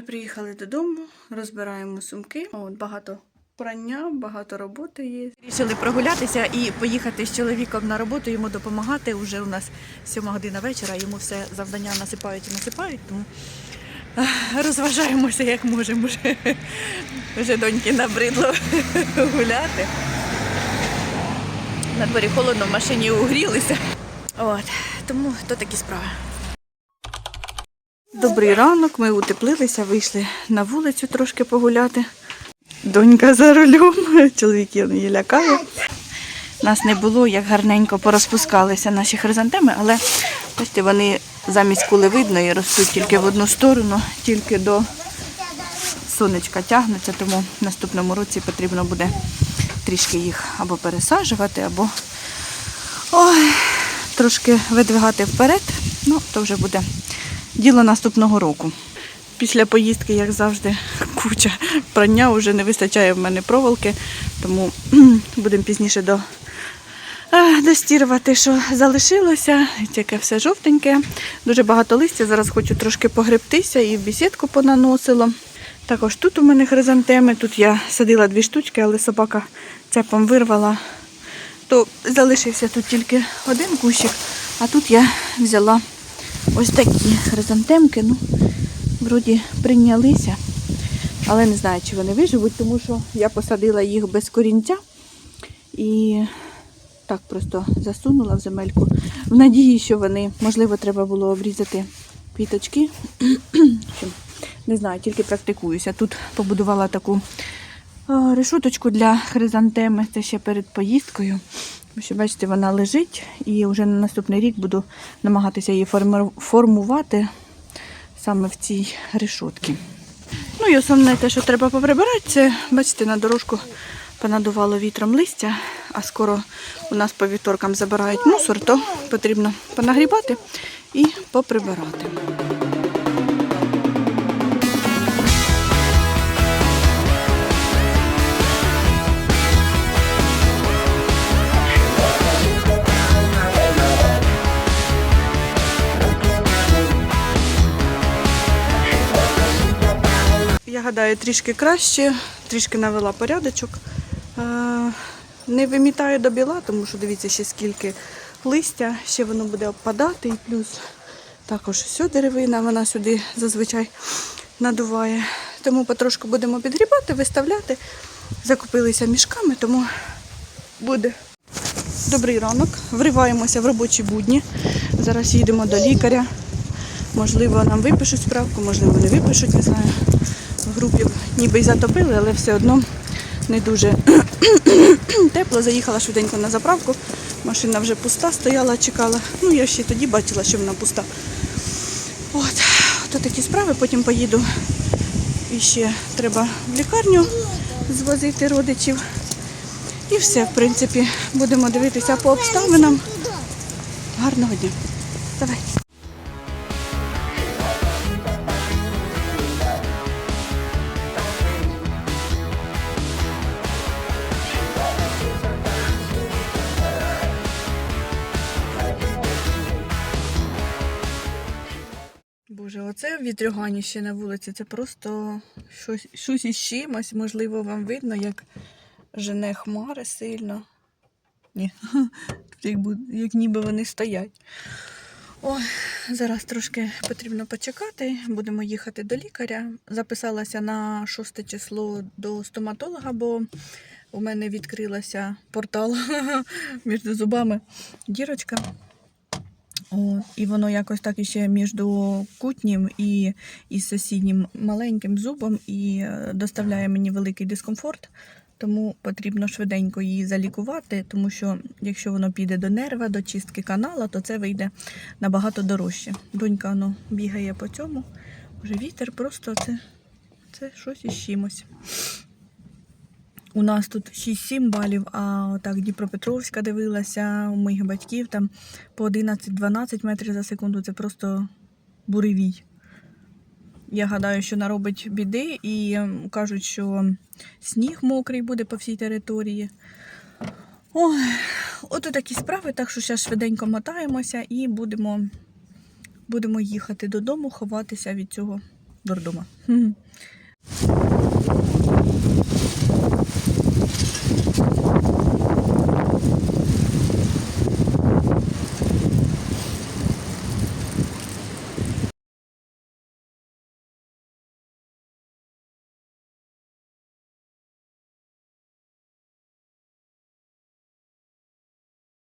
вже приїхали додому, розбираємо сумки. От багато прання, багато роботи є. Рішили прогулятися і поїхати з чоловіком на роботу, йому допомагати. Уже у нас сьома година вечора, йому все завдання насипають і насипають, тому розважаємося як можемо. Вже, вже доньки набридло гуляти. На дворі холодно, в машині угрілися. От, тому то такі справи. Добрий ранок, ми утеплилися, вийшли на вулицю трошки погуляти. Донька за рулем, чоловік її лякає. Нас не було, як гарненько порозпускалися наші хризантеми, але бачите, вони замість кулевидної ростуть тільки в одну сторону, тільки до сонечка тягнуться, тому в наступному році потрібно буде трішки їх або пересаджувати, або ой, трошки видвигати вперед. Ну, то вже буде діло наступного року. Після поїздки, як завжди, куча прання, вже не вистачає в мене проволоки, тому будемо пізніше до, достірувати, що залишилося. Таке все жовтеньке. Дуже багато листя. Зараз хочу трошки погребтися і в бесідку понаносила. Також тут у мене хризантеми. Тут я садила дві штучки, але собака цепом вирвала. То залишився тут тільки один кущик, а тут я взяла ось такі хризантемки. Ну, вроді прийнялися, але не знаю, чи вони виживуть, тому що я посадила їх без корінця і так просто засунула в земельку. В надії, що вони, можливо, треба було обрізати квіточки. Не знаю, тільки практикуюся. Тут побудувала таку решуточку для хризантеми. Це ще перед поїздкою. Ось, що, бачите, вона лежить і вже на наступний рік буду намагатися її формувати саме в цій решотці. Ну і основне те, що треба поприбирати, це, бачите, на дорожку понадувало вітром листя, а скоро у нас по вівторкам забирають мусор, то потрібно понагрібати і поприбирати. Гадаю, трішки краще, трішки навела порядочок. Е, Не вимітаю до біла, тому що дивіться ще скільки листя, ще воно буде обпадати. І плюс також все деревина, вона сюди зазвичай надуває. Тому потрошку будемо підгрібати, виставляти. Закупилися мішками, тому буде. Добрий ранок. Вриваємося в робочі будні. Зараз їдемо до лікаря. Можливо, нам випишуть справку, можливо, не випишуть, не знаю. В ніби й затопили, але все одно не дуже тепло. Заїхала швиденько на заправку. Машина вже пуста стояла, чекала. Ну, я ще тоді бачила, що вона пуста. От, то такі справи, потім поїду. І ще треба в лікарню звозити родичів. І все, в принципі, будемо дивитися по обставинам. Гарного дня. Давай. Оце вітрюганіще на вулиці. Це просто щось, щось із чимось. Можливо, вам видно, як жене хмари сильно. Ні, як, як ніби вони стоять. Ой, зараз трошки потрібно почекати. Будемо їхати до лікаря. Записалася на 6 число до стоматолога, бо у мене відкрилася портал між зубами дірочка. І воно якось так іще між кутнім і, і сусіднім маленьким зубом і е, доставляє мені великий дискомфорт. Тому потрібно швиденько її залікувати, тому що якщо воно піде до нерва, до чистки канала, то це вийде набагато дорожче. Донька ну, бігає по цьому. Вже вітер просто це, це щось із чимось. У нас тут 6-7 балів, а отак Дніпропетровська дивилася, у моїх батьків там по 11-12 метрів за секунду це просто буревій. Я гадаю, що наробить біди і ем, кажуть, що сніг мокрий буде по всій території. Ой, от такі справи, так що зараз швиденько мотаємося і будемо, будемо їхати додому, ховатися від цього дурдома.